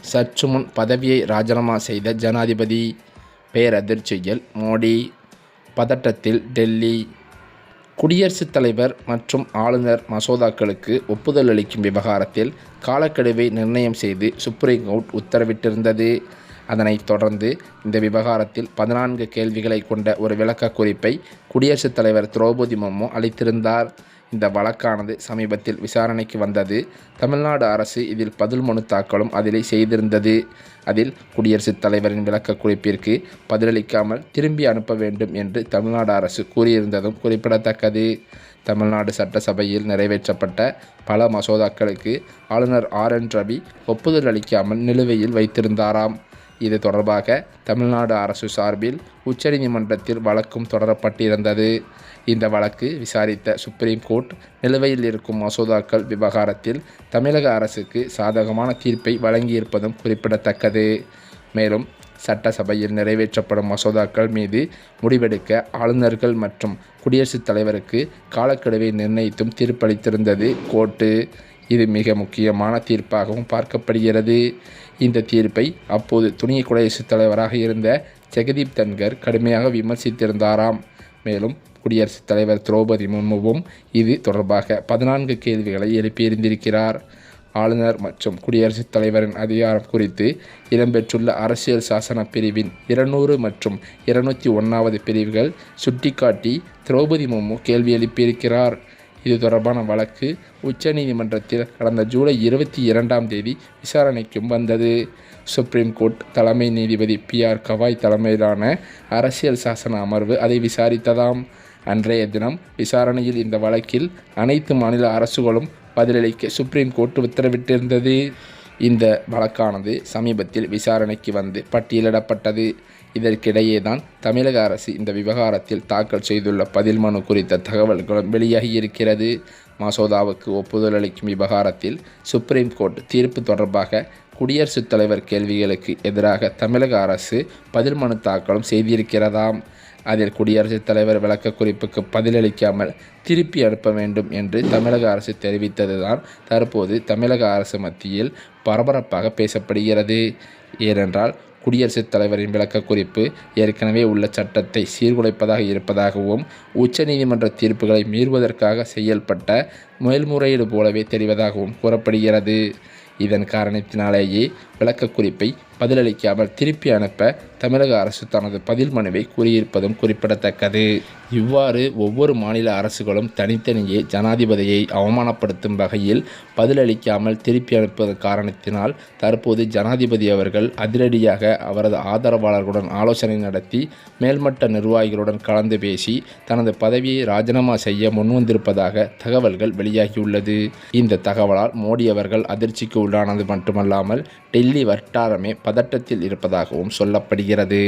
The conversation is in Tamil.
சற்று முன் பதவியை ராஜினாமா செய்த ஜனாதிபதி பேரதிர்ச்சியில் மோடி பதட்டத்தில் டெல்லி. குடியரசுத் தலைவர் மற்றும் ஆளுநர் மசோதாக்களுக்கு ஒப்புதல் அளிக்கும் விவகாரத்தில் காலக்கெடுவை நிர்ணயம் செய்து சுப்ரீம் கோர்ட் உத்தரவிட்டிருந்தது. அதனைத் தொடர்ந்து இந்த விவகாரத்தில் பதினான்கு கேள்விகளை கொண்ட ஒரு விளக்க குறிப்பை குடியரசுத் தலைவர் திரௌபதி முர்மு அளித்திருந்தார். இந்த வழக்கானது சமீபத்தில் விசாரணைக்கு வந்தது. தமிழ்நாடு அரசு இதில் பதில் மனு தாக்கலும் அதிலே செய்திருந்தது. அதில் குடியரசுத் தலைவரின் விளக்க குறிப்பிற்கு பதிலளிக்காமல் திரும்பி அனுப்ப வேண்டும் என்று தமிழ்நாடு அரசு கூறியிருந்ததும் குறிப்பிடத்தக்கது. தமிழ்நாடு சட்டசபையில் நிறைவேற்றப்பட்ட பல மசோதாக்களுக்கு ஆளுநர் ஆர் என் ரவி ஒப்புதல் அளிக்காமல் நிலுவையில் வைத்திருந்தாராம். இது தொடர்பாக தமிழ்நாடு அரசு சார்பில் உச்சநீதிமன்றத்தில் வழக்கும் தொடரப்பட்டிருந்தது. இந்த வழக்கு விசாரித்த சுப்ரீம் கோர்ட் நிலுவையில் இருக்கும் மசோதாக்கள் விவகாரத்தில் தமிழக அரசுக்கு சாதகமான தீர்ப்பை வழங்கியிருப்பதும் குறிப்பிடத்தக்கது. மேலும் சட்டசபையில் நிறைவேற்றப்படும் மசோதாக்கள் மீது முடிவெடுக்க ஆளுநர்கள் மற்றும் குடியரசுத் தலைவருக்கு காலக்கெடுவை நிர்ணயித்தும் தீர்ப்பளித்திருந்தது கோர்ட்டு. இது மிக முக்கியமான தீர்ப்பாகவும் பார்க்கப்படுகிறது. இந்த தீர்ப்பை அப்போது துணிய குடியரசுத் தலைவராக இருந்த ஜெகதீப் தன்கர் கடுமையாக விமர்சித்திருந்தாராம். மேலும் குடியரசுத் தலைவர் திரௌபதி முர்முவும் இது தொடர்பாக பதினான்கு கேள்விகளை எழுப்பியிருந்திருக்கிறார். ஆளுநர் மற்றும் குடியரசுத் தலைவரின் அதிகாரம் குறித்து இடம்பெற்றுள்ள அரசியல் சாசன பிரிவின் இருநூறு மற்றும் இருநூற்றி ஒன்றாவது பிரிவுகள் சுட்டிக்காட்டி திரௌபதி முர்மு கேள்வி எழுப்பியிருக்கிறார். இது தொடர்பான வழக்கு உச்சநீதிமன்றத்தில் கடந்த ஜூலை இருபத்தி இரண்டாம் தேதி விசாரணைக்கும் வந்தது. சுப்ரீம் கோர்ட் தலைமை நீதிபதி பி ஆர் கவாய் தலைமையிலான அரசியல் சாசன அமர்வு அதை விசாரித்ததாம். அன்றைய தினம் விசாரணையில் இந்த வழக்கில் அனைத்து மாநில அரசுகளும் பதிலளிக்க சுப்ரீம் கோர்ட் உத்தரவிட்டிருந்தது. இந்த வழக்கானது சமீபத்தில் விசாரணைக்கு வந்து பட்டியலிடப்பட்டது. இதற்கிடையே தான் தமிழக அரசு இந்த விவகாரத்தில் தாக்கல் செய்துள்ள பதில் மனு குறித்த தகவல்களும் வெளியாகியிருக்கிறது. மசோதாவுக்கு ஒப்புதல் அளிக்கும் விவகாரத்தில் சுப்ரீம் கோர்ட் தீர்ப்பு தொடர்பாக குடியரசுத் தலைவர் கேள்விகளுக்கு எதிராக தமிழக அரசு பதில் மனு தாக்கலும் செய்திருக்கிறதாம். அதில் குடியரசுத் தலைவர் விளக்க குறிப்புக்கு பதிலளிக்காமல் திருப்பி அனுப்ப வேண்டும் என்று தமிழக அரசு தெரிவித்ததுதான் தற்போது தமிழக அரசு மத்தியில் பரபரப்பாக பேசப்படுகிறது. ஏனென்றால் குடியரசுத் தலைவரின் விளக்க குறிப்பு ஏற்கனவே உள்ள சட்டத்தை சீர்குலைப்பதாக இருப்பதாகவும் உச்சநீதிமன்ற தீர்ப்புகளை மீறுவதற்காக செயல்பட்ட மேல்முறையீடு போலவே தெரிவதாகவும் கூறப்படுகிறது. இதன் காரணத்தினாலேயே விளக்க குறிப்பை பதிலளிக்காமல் திருப்பி அனுப்ப தமிழக அரசு தனது பதில் மனுவை கூறியிருப்பதும் குறிப்பிடத்தக்கது. இவ்வாறு ஒவ்வொரு மாநில அரசுகளும் தனித்தனியே ஜனாதிபதியை அவமானப்படுத்தும் வகையில் பதிலளிக்காமல் திருப்பி அனுப்புவதன் காரணத்தினால் தற்போது ஜனாதிபதி அவர்கள் அதிரடியாக அவரது ஆதரவாளர்களுடன் ஆலோசனை நடத்தி மேல்மட்ட நிர்வாகிகளுடன் கலந்து பேசி தனது பதவியை ராஜினாமா செய்ய முன்வந்திருப்பதாக தகவல்கள் வெளியாகியுள்ளது. இந்த தகவலால் மோடி அவர்கள் அதிர்ச்சிக்கு உள்ளானது மட்டுமல்லாமல் டெல்லி வட்டாரமே பதட்டத்தில் இருப்பதாகவும் சொல்லப்படுகிறது.